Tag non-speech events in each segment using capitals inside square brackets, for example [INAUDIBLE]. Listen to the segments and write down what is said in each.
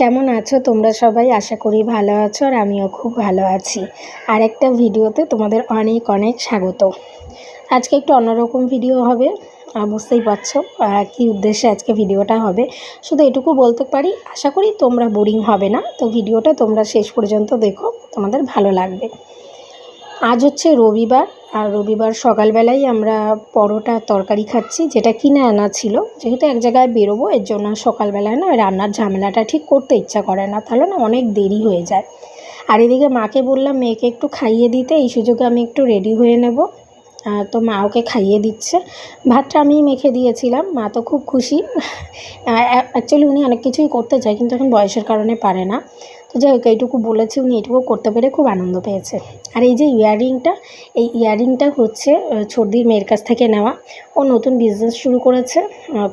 কেমন আছো? তোমরা সবাই আশা করি ভালো আছো আর আমিও খুব ভালো আছি। আর একটা ভিডিওতে তোমাদের অনেক অনেক স্বাগত। আজকে একটু অন্যরকম ভিডিও হবে বুঝতেই পারছ কী উদ্দেশ্যে আজকে ভিডিওটা হবে। শুধু এটুকু বলতে পারি, আশা করি তোমরা বোরিং হবে না। তো ভিডিওটা তোমরা শেষ পর্যন্ত দেখো, তোমাদের ভালো লাগবে। আজ হচ্ছে রবিবার আর রবিবার সকালবেলায় আমরা পরোটা তরকারি খাচ্ছি, যেটা কিনে আনা ছিল। যেহেতু এক জায়গায় বেরোবো, এর জন্য সকালবেলায় না রান্নার ঝামেলাটা ঠিক করতে ইচ্ছা করে না। তাহলে না অনেক দেরি হয়ে যায়। আর এদিকে মাকে বললাম, মেয়েকে একটু খাইয়ে দিতে, এই সুযোগে আমি একটু রেডি হয়ে নেব। তো মা ওকে খাইয়ে দিচ্ছে। ভাতটা আমি মেখে দিয়েছিলাম, মা তো খুব খুশি। অ্যাকচুয়ালি উনি অনেক কিছুই করতে চায়, কিন্তু এখন বয়সের কারণে পারে না। তো যাই হোক, এইটুকু বলেছে, উনি এইটুকু করতে পেরে খুব আনন্দ পেয়েছে। আর এই যে ইয়াররিংটা এই ইয়াররিংটা হচ্ছে ছর্দির মেয়ের কাছ থেকে নেওয়া। ও নতুন বিজনেস শুরু করেছে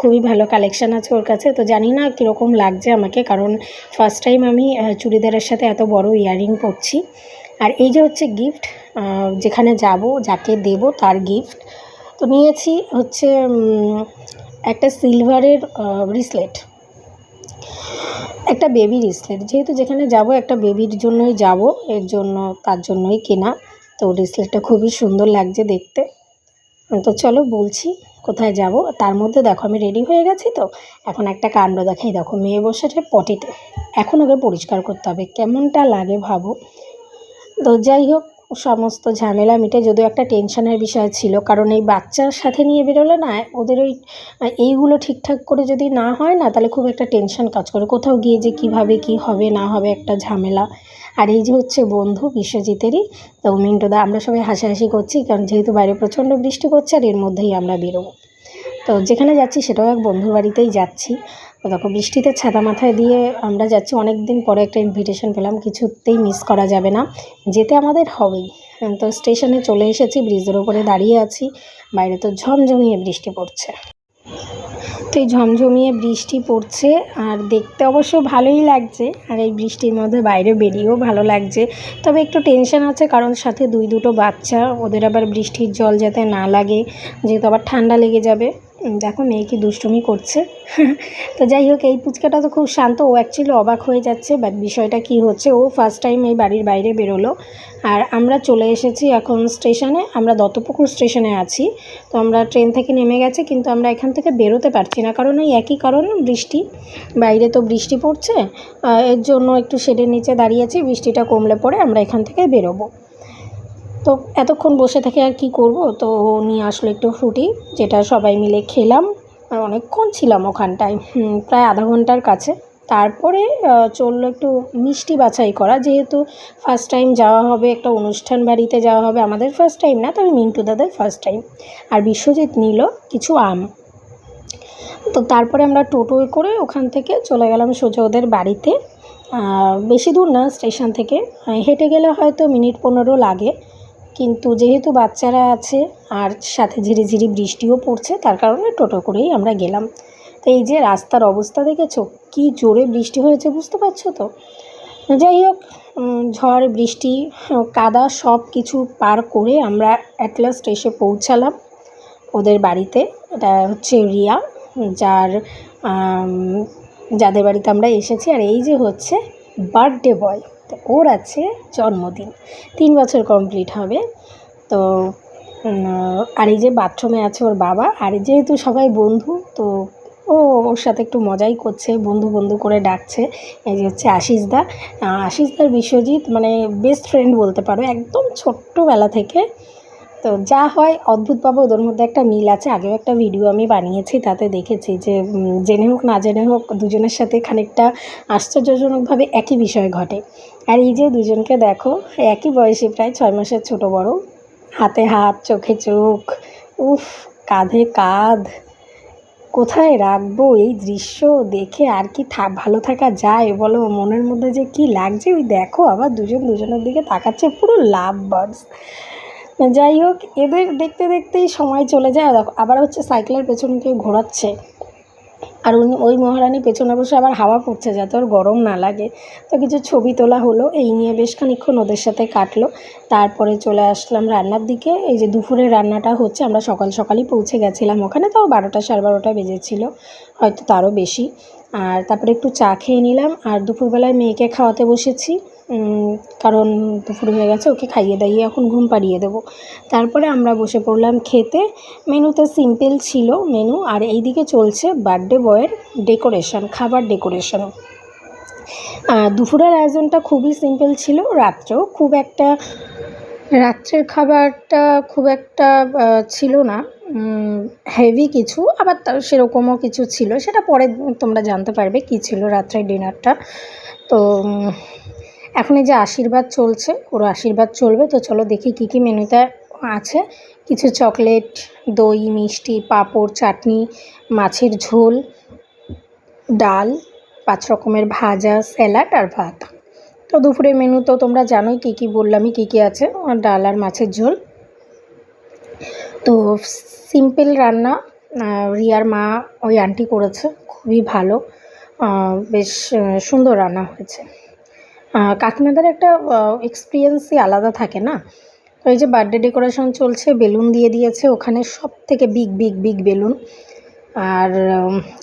খুবই ভালো কালেকশান আছে ওর কাছে। তো জানি না কীরকম লাগছে আমাকে, কারণ ফার্স্ট টাইম আমি চুড়িদারের সাথে এত বড় ইয়াররিং পরছি। আর এই যে হচ্ছে গিফট যেখানে যাব, যাকে দেব তার গিফট তো নিয়েছি হচ্ছে একটা সিলভারের ব্রিসলেট একটা বেবি রিসলেট যেহেতু যেখানে যাব, একটা বেবির জন্যই যাব, এর জন্য, তার জন্যই কেনা। তো রিসলেটটা খুবই সুন্দর লাগছে দেখতে। তো চলো বলছি, কোথায় যাব? তার মধ্যে দেখো, আমি রেডি হয়ে গেছি তো। এখন একটা কাণ্ড দেখাই। দেখো, মেয়ে বসেছে পটিতে এখন ওকে পরিষ্কার করতে হবে। কেমনটা লাগে ভাবো। তো যাই হোক সমস্ত ঝামেলা মিটে, যদিও একটা টেনশনের বিষয় ছিল। কারণ এই বাচ্চার সাথে নিয়ে বেরোলে না, ওদের ওই, এইগুলো ঠিকঠাক করে যদি না হয় না, তাহলে খুব একটা টেনশন কাজ করে। কোথাও গিয়ে যে কীভাবে কি হবে, না হবে একটা ঝামেলা। আর এই যে হচ্ছে বন্ধু বিশ্বজিতেরই, তো মিন্টুদা, আমরা সবাই হাসাহাসি করছি, কারণ যেহেতু বাইরে প্রচণ্ড বৃষ্টি করছে আর এর মধ্যেই আমরা বেরোবো। তো যেখানে যাচ্ছি সেটাও এক বন্ধুর বাড়িতেই যাচ্ছি। তো দেখো, বৃষ্টিতে ছাতা মাথায় দিয়ে আমরা যাচ্ছি অনেক দিন পরে একটা ইনভিটেশন পেলাম, কিছুতেই মিস করা যাবে না। যেতে আমাদের হবেই। তো স্টেশনে চলে এসেছি ব্রিজের ওপরে দাঁড়িয়ে আছি, বাইরে তো ঝমঝমিয়ে বৃষ্টি পড়ছে। তো এই ঝমঝমিয়ে বৃষ্টি পড়ছে, আর দেখতে অবশ্য ভালোই লাগছে, আর এই বৃষ্টির মধ্যে বাইরে বেরিয়েও ভালো লাগছে। তবে একটু টেনশন আছে, কারণ সাথে দুই দুটো বাচ্চা, ওদের আবার বৃষ্টির জল যাতে না লাগে, যেহেতু আবার ঠান্ডা লেগে যাবে। দেখো, মেয়ে কি দুষ্টুমি করছে? [LAUGHS] তো যাই হোক, এই পুচকাটা তো খুব শান্ত। ও অ্যাকচুয়ালি অবাক হয়ে যাচ্ছে বাট বিষয়টা কি হচ্ছে? ও ফার্স্ট টাইম এই বাড়ির বাইরে বেরোলো। আর আমরা চলে এসেছি এখন স্টেশনে আমরা দত্তপুকুর স্টেশনে আছি। তো আমরা ট্রেন থেকে নেমে গেছে, কিন্তু আমরা এখান থেকে বেরোতে পারছি না। কারণ ওই একই কারণ, বৃষ্টি। বাইরে তো বৃষ্টি পড়ছে। এর জন্য একটু শেডের নিচে দাঁড়িয়েছি বৃষ্টিটা কমলে পরে আমরা এখান থেকে বেরোবো। তো এতক্ষণ বসে থেকে আর কি করব? তো নিয়ে আসলো একটু ফ্রুটি যেটা সবাই মিলে খেলাম। আর অনেকক্ষণ ছিলাম ওখানটায় প্রায় আধা ঘণ্টার কাছে। তারপরে চলল একটু মিষ্টি বাছাই করা। যেহেতু ফার্স্ট টাইম যাওয়া হবে, একটা অনুষ্ঠান বাড়িতে যাওয়া হবে, আমাদের ফার্স্ট টাইম না, তবে মিন্টু দাদের ফার্স্ট টাইম আর বিশ্বজিৎ নিল কিছু আম। তো তারপরে আমরা টোটোয় করে ওখান থেকে চলে গেলাম সোজা ওদের বাড়িতে। বেশি দূর না, স্টেশন থেকে। হেঁটে গেলে হয়তো মিনিট পনেরো লাগে। কিন্তু যেহেতু বাচ্চারা আছে আর সাথে ঝিরি ঝিরি বৃষ্টিও পড়ছে, তার কারণে টোটো করেই আমরা গেলাম। তো এই যে রাস্তার অবস্থা দেখেছ, কি জোরে বৃষ্টি হয়েছে বুঝতে পারছ তো? যাই হোক ঝড়, বৃষ্টি, কাদা সব কিছু পার করে আমরা অ্যাট লাস্ট এসে পৌঁছালাম ওদের বাড়িতে। এটা হচ্ছে রিয়া, যার যাদের বাড়িতে আমরা এসেছি। আর এই যে হচ্ছে বার্থডে বয় তো ওর আছে জন্মদিন। তিন বছর কমপ্লিট হবে। তো আর এই যে বাথরুমে আছে ওর বাবা, আর যেহেতু সবাই বন্ধু, তো ও ওর সাথে একটু মজাই করছে, বন্ধু বন্ধু করে ডাকছে। এই যে হচ্ছে আশিসদা আশিসদার বিশ্বজিৎ মানে বেস্ট ফ্রেন্ড বলতে পারো, একদম ছোট্টবেলা থেকে তো যা হয় অদ্ভুতভাবে ওদের মধ্যে একটা মিল আছে। আগেও একটা ভিডিও আমি বানিয়েছি, তাতে দেখেছি যে জেনে হোক, না জেনে হোক, দুজনের সাথে খানিকটা আশ্চর্যজনকভাবে একই বিষয় ঘটে। আর এই যে দুজনকে দেখো, একই বয়সে, প্রায় ছয় মাসের ছোট বড়। হাতে হাত, চোখে চোখ, উফ, কাঁধে কাঁধ। কোথায় রাখব এই দৃশ্য দেখে? আর কি ভালো থাকা যায়? বলো, মনের মধ্যে যে কি লাগছে? ওই দেখো, আবার দুজন দুজনের দিকে তাকাচ্ছে, পুরো লাভ বার্ডস। যাই হোক এদের দেখতে দেখতেই সময় চলে যায়। দেখো, আবার হচ্ছে সাইকেলের পেছনে কেউ ঘোরাচ্ছে। আর উনি ওই মহারানী পেছনে বসে আবার হাওয়া পড়ছে যাতে ওর গরম না লাগে। তো কিছু ছবি তোলা হলো এই নিয়ে বেশ খানিক্ষণ ওদের সাথে কাটলো। তারপরে চলে আসলাম রান্নার দিকে। এই যে দুপুরের রান্নাটা হচ্ছে আমরা সকাল সকালই পৌঁছে গেছিলাম ওখানে। তাও বারোটা সাড়ে বারোটা বেজেছিলো হয়তো তারও বেশি। আর তারপরে একটু চা খেয়ে নিলাম। আর দুপুরবেলায় মেয়েকে খাওয়াতে বসেছি। কারণ দুপুর হয়ে গেছে, ওকে খাইয়ে দাইয়ে এখন ঘুম পাড়িয়ে দেবো। তারপরে আমরা বসে পড়লাম খেতে। মেনুতে সিম্পল ছিল মেনু আর এইদিকে চলছে বার্থডে বয়ের ডেকোরেশন খাবার ডেকোরেশন দুপুরের আয়োজনটা খুবই সিম্পল ছিল, রাত্রেও খুব একটা, রাত্রের খাবারটা খুব একটা ছিল না। হেভি কিছু, আবার তার সেরকমও কিছু ছিল। সেটা পরে তোমরা জানতে পারবে কি ছিল রাত্রের ডিনারটা তো এখন এই যে আশীর্বাদ চলছে ওর আশীর্বাদ চলবে। তো চলো দেখি কী কী মেনুতে আছে। কিছু চকলেট, দই, মিষ্টি, পাঁপড়, চাটনি, মাছের ঝোল, ডাল, পাঁচ রকমের ভাজা, স্যালাড আর ভাত। তো দুপুরের মেনু তো তোমরা জানোই কী কী বললামই কী কী আছে ডাল আর মাছের ঝোল। তো সিম্পল রান্না রিয়ার মা ওই আন্টি করেছে, খুবই ভালো বেশ সুন্দর রান্না হয়েছে। কাকিমাদের একটা এক্সপিরিয়েন্সই আলাদা থাকে না? তো এই যে বার্থডে ডেকোরেশন চলছে, বেলুন দিয়ে দিয়েছে, ওখানে সব থেকে বিগ বিগ বিগ বেলুন। আর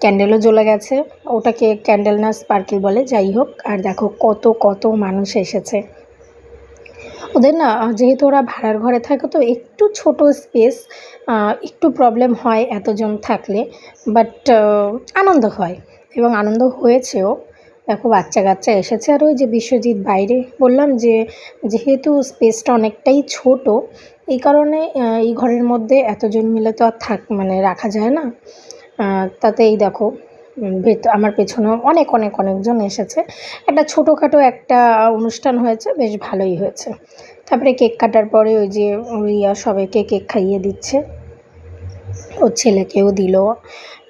ক্যান্ডেলও জ্বলে গেছে। ওটাকে ক্যান্ডেল না স্পার্কেল বলে, যাই হোক। আর দেখো কত কত মানুষ এসেছে। ওদের না, যেহেতু ওরা ভাড়ার ঘরে থাকে, তো একটু ছোট স্পেস একটু প্রবলেম হয় এতজন থাকলে। বাট আনন্দ হয়। এবং আনন্দ হয়েছেও। দেখো বাচ্চা কাচ্চা এসেছে। আর ওই যে বিশ্বজিৎ বাইরে, বললাম যে যেহেতু স্পেসটা অনেকটাই ছোট, এই কারণে এই ঘরের মধ্যে এতজন মিলে তো আর থাক মানে রাখা যায় না। তাতে এই দেখো ভেত, আমার পেছনেও অনেক অনেক, অনেকজন এসেছে। একটা ছোটোখাটো একটা অনুষ্ঠান হয়েছে, বেশ ভালোই হয়েছে। তারপরে কেক কাটার পরে ওই যে রিয়া সবাইকে কেক খাইয়ে দিচ্ছে। ওর ছেলেকেও দিল,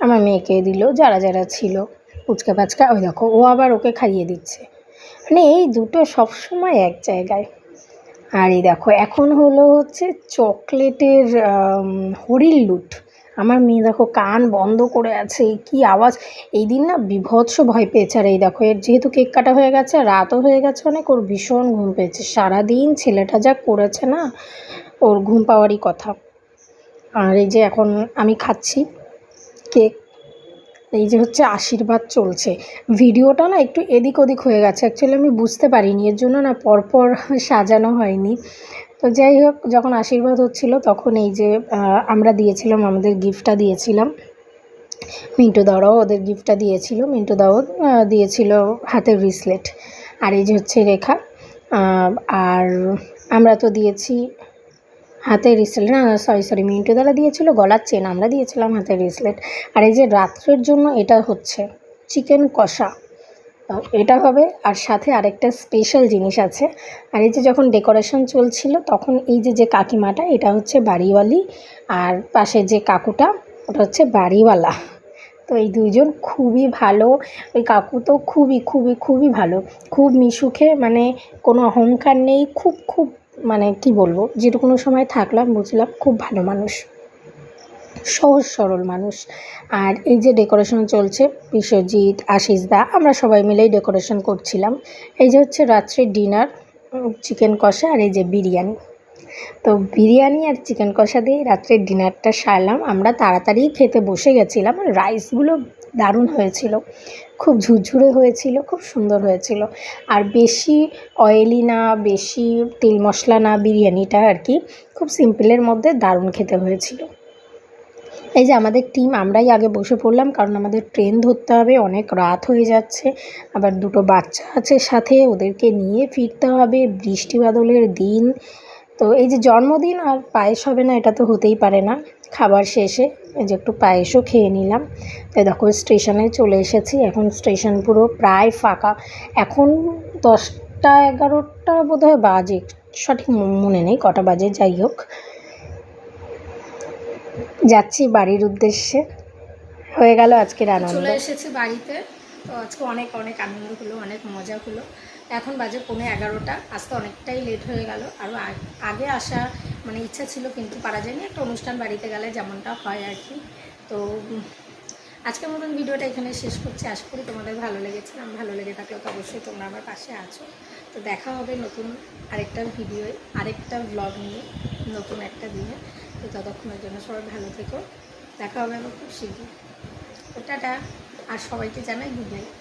আমার মেয়েকেও দিল, যারা যারা ছিল। পুচকা পাচকা, ওই দেখো, ও আবার ওকে খাইয়ে দিচ্ছে। মানে এই দুটো সবসময় এক জায়গায়। আর এই দেখো, এখন হলো হচ্ছে চকলেটের হরির লুট। আমার মেয়ে দেখো, কান বন্ধ করে আছে কি আওয়াজ। এই দিন না বিভৎস ভয় পেয়েছে। আর এই দেখো, এর যেহেতু কেক কাটা হয়ে গেছে রাতও হয়ে গেছে অনেক, ওর ভীষণ ঘুম পেয়েছে। সারাদিন ছেলেটা যা করেছে না, ওর ঘুম পাওয়ারই কথা। আর এই যে এখন আমি খাচ্ছি কেক। এই যে হচ্ছে আশীর্বাদ চলছে। ভিডিওটা না একটু এদিক ওদিক হয়ে গেছে। অ্যাকচুয়ালি আমি বুঝতে পারিনি, এর জন্য না পরপর সাজানো হয়নি। তো যাই হোক, যখন আশীর্বাদ হচ্ছিল তখন এই যে আমরা দিয়েছিলাম, আমাদের গিফটটা দিয়েছিলাম। মিন্টু দাওরাও ওদের গিফটটা দিয়েছিল। মিন্টু দাও দিয়েছিল হাতের ব্রিসলেট আর এই যে হচ্ছে রেখা আর আমরা তো দিয়েছি হাতের রিসলেট না সরি সরি মিন্টু দ্বারা দিয়েছিল, গলার চেন আমরা দিয়েছিলাম হাতের রিসলেট আর এই যে রাত্রের জন্য এটা হচ্ছে চিকেন কষা। এটা হবে, আর সাথে আরেকটা স্পেশাল জিনিস আছে। আর এই যে যখন ডেকোরেশন চলছিল, তখন এই যে যে কাকিমাটা, এটা হচ্ছে বাড়িওয়ালি, আর পাশে যে কাকুটা, ওটা হচ্ছে বাড়িওয়ালা। তো এই দুইজন খুবই ভালো, ওই কাকু তো খুবই খুবই খুবই ভালো। খুব মিশুখে মানে কোনো অহংকার নেই, খুব খুব মানে কি বলব যেটুকুনো সময় থাকলাম বুঝলাম খুব ভালো মানুষ। সহজ সরল মানুষ। আর এই যে ডেকোরেশন চলছে, বিশ্বজিৎ, আশিস দা, আমরা সবাই মিলেই ডেকোরেশন করছিলাম। এই যে হচ্ছে রাত্রের ডিনার চিকেন কষা আর এই যে বিরিয়ানি। তো বিরিয়ানি আর চিকেন কষা দিয়ে রাত্রের ডিনারটা সারলাম। আমরা তাড়াতাড়ি খেতে বসে গেছিলাম। রাইসগুলো দারুণ হয়েছিল। খুব ঝুরঝুরে হয়েছিল, খুব সুন্দর হয়েছিল। আর বেশি অয়েলি না, বেশি তেল মশলা না, বিরিয়ানিটা আর কি খুব সিম্পলের মধ্যে দারুণ খেতে হয়েছিল। এই যে আমাদের টিম আমরাই আগে বসে পড়লাম কারণ আমাদের ট্রেন ধরতে হবে, অনেক রাত হয়ে যাচ্ছে। আবার দুটো বাচ্চা আছে সাথে, ওদেরকে নিয়ে ফিরতে হবে, বৃষ্টি বাদলের দিন। তো এই যে জন্মদিন আর পায়েস হবে না, এটা তো হতেই পারে না। খাবার শেষে এই যে একটু পায়েসও খেয়ে নিলাম। তাই দেখো স্টেশনে চলে এসেছি। এখন স্টেশন পুরো প্রায় ফাঁকা। এখন দশটা এগারোটা বোধহয় বাজে। সঠিক মনে নেই কটা বাজে যাই হোক। যাচ্ছি বাড়ির উদ্দেশ্যে। হয়ে গেল আজকের আনন্দ। চলে এসেছি বাড়িতে। তো আজকে অনেক অনেক আনন্দ হলো অনেক মজা হলো। এখন বাজে পৌনে এগারোটা। আসতে অনেকটাই লেট হয়ে গেল। আরও আগে আসা মানে ইচ্ছা ছিল, কিন্তু পারা যায়নি। একটা অনুষ্ঠান বাড়িতে গেলে যেমনটা হয় আর কি। তো আজকের মতন ভিডিওটা এখানে শেষ করছি। আশা করি তোমাদের ভালো লেগেছে। আমার ভালো লেগে থাকলে তো অবশ্যই তোমরা আমার পাশে আছো। তো দেখা হবে নতুন আরেকটা ভিডিও, আরেকটা ব্লগ নিয়ে, নতুন একটা দিনে। তো ততক্ষণের জন্য সবাই ভালো থেকো। দেখা হবে আবার খুব শীঘ্রই। তো টাটা। আর সবাইকে জানাই গুড নাইট